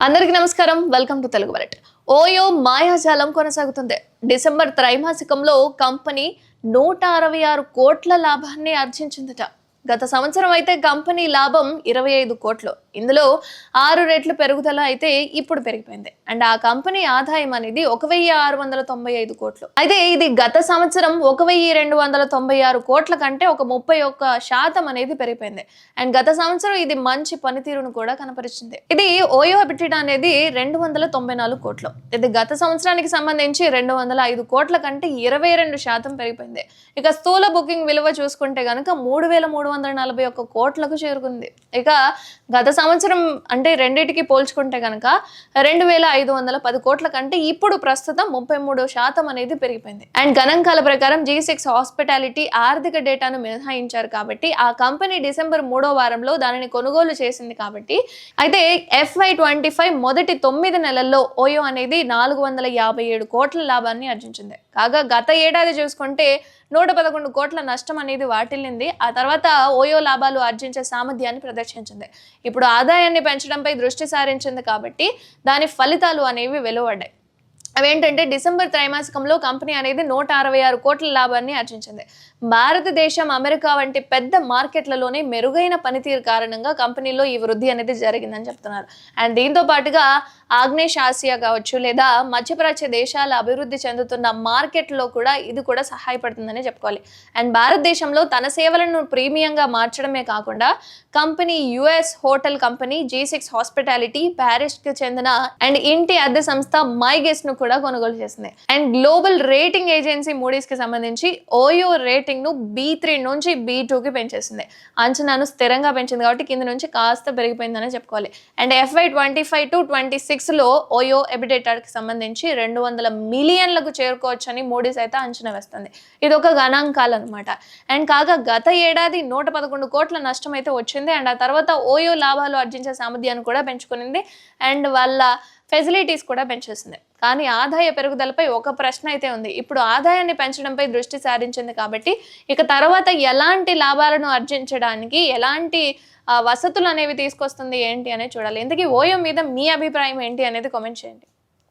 అందరికీ నమస్కారం. Welcome to Telugu bullet OYO మాయాజాలం కొనసాగుతుంది. డిసెంబర్ త్రైమాసికంలో కంపెనీ నూట అరవై ఆరు కోట్ల లాభాన్ని ఆర్జించిందట. గత సంవత్సరం అయితే కంపెనీ లాభం ఇరవై ఐదు కోట్లు. ఇందులో ఆరు రెట్లు పెరుగుదల అయితే ఇప్పుడు పెరిగిపోయింది. అండ్ ఆ కంపెనీ ఆదాయం అనేది ఒక వెయ్యి ఆరు వందల తొంభై ఐదు కోట్లు. అయితే ఇది గత సంవత్సరం ఒక వెయ్యి రెండు వందల తొంభై ఆరు కోట్ల కంటే ఒక ముప్పై ఒక్క శాతం అనేది పెరిగిపోయింది. అండ్ గత సంవత్సరం ఇది మంచి పనితీరును కూడా కనపరిచింది. ఇది ఓయో ఎబిటిడా అనేది రెండు వందల తొంభై నాలుగు కోట్లు. ఇది గత సంవత్సరానికి సంబంధించి రెండు వందల ఐదు కోట్ల కంటే ఇరవై రెండు శాతం పెరిగిపోయింది. ఇక స్థూల బుకింగ్ విలువ చూసుకుంటే కనుక మూడు వేల మూడు వందల నలభై ఒక్క కోట్లకు చేరుకుంది. ఇక గత సంవత్సరం అంటే రెండింటికి పోల్చుకుంటే కనుక రెండు వేల ఐదు వందల పది కోట్ల కంటే ఇప్పుడు ప్రస్తుతం ముప్పై మూడు శాతం అనేది పెరిగిపోయింది. అండ్ గణాంకాల ప్రకారం జీ సిక్స్ హాస్పిటాలిటీ ఆర్థిక డేటాను మినహాయించారు కాబట్టి ఆ కంపెనీ డిసెంబర్ మూడో వారంలో దానిని కొనుగోలు చేసింది కాబట్టి అయితే ఎఫ్ఐ ట్వంటీ ఫైవ్ మొదటి తొమ్మిది నెలల్లో ఓయో అనేది నాలుగు వందల యాభై ఏడు కోట్ల లాభాన్ని ఆర్జించింది. కాగా గత ఏడాది చూసుకుంటే నూట పదకొండు కోట్ల నష్టం అనేది వాటిల్లింది. ఆ తర్వాత ఓయో లాభాలు ఆర్జించే సామర్థ్యాన్ని ప్రదర్శించింది. ఇప్పుడు ఆదాయాన్ని పెంచడంపై దృష్టి సారించింది కాబట్టి దాని ఫలితాలు అనేవి వెలువడ్డాయి. అవేంటంటే డిసెంబర్ త్రైమాసికంలో కంపెనీ అనేది నూట అరవై ఆరు కోట్ల లాభాన్ని ఆర్జించింది. భారతదేశం అమెరికా వంటి పెద్ద మార్కెట్లలోనే మెరుగైన పనితీరు కారణంగా కంపెనీలో ఈ వృద్ధి అనేది జరిగిందని చెప్తున్నారు. అండ్ దీంతో పాటుగా ఆగ్నేష్ ఆసియా కావచ్చు లేదా మధ్యప్రాచ్య దేశాల అభివృద్ధి చెందుతున్న మార్కెట్లో కూడా ఇది కూడా సహాయపడుతుందని చెప్పుకోవాలి. అండ్ భారతదేశంలో తన సేవలను ప్రీమియంగా మార్చడమే కాకుండా company US hotel company G six hospitality ప్యారిస్కి చెందిన అండ్ ఇంటి అద్దె సంస్థ మై గెస్ట్ను ను కూడా కొనుగోలు చేసింది. అండ్ గ్లోబల్ రేటింగ్ ఏజెన్సీ మూడీస్కి సంబంధించి ఓయో రేటింగ్ను బీ త్రీ నుంచి బీ టూకి పెంచేసింది. అంచనాను స్థిరంగా పెంచింది కాబట్టి కింద నుంచి కాస్త పెరిగిపోయిందని చెప్పుకోవాలి. And FY twenty five to twenty సిక్స్లో ఓయో కి సంబంధించి రెండు వందల మిలియన్లకు చేరుకోవచ్చని మూడీస్ అయితే అంచనా వేస్తుంది. ఇది ఒక గణాంకాలు అనమాట అండ్ కాగా గత ఏడాది నూట పదకొండు కోట్ల నష్టం అయితే వచ్చింది. అండ్ ఆ తర్వాత ఓయో లాభాలు ఆర్జించే సామర్థ్యాన్ని కూడా పెంచుకునింది. అండ్ వాళ్ళ ఫెసిలిటీస్ కూడా పెంచేసింది. కానీ ఆదాయ పెరుగుదలపై ఒక ప్రశ్న అయితే ఉంది. ఇప్పుడు ఆదాయాన్ని పెంచడంపై దృష్టి సారించింది కాబట్టి ఇక తర్వాత ఎలాంటి లాభాలను ఆర్జించడానికి ఎలాంటి వసతులు అనేవి తీసుకొస్తుంది ఏంటి అనేది చూడాలి. ఇంతకీ ఓయో మీద మీ అభిప్రాయం ఏంటి అనేది కామెంట్ చేయండి.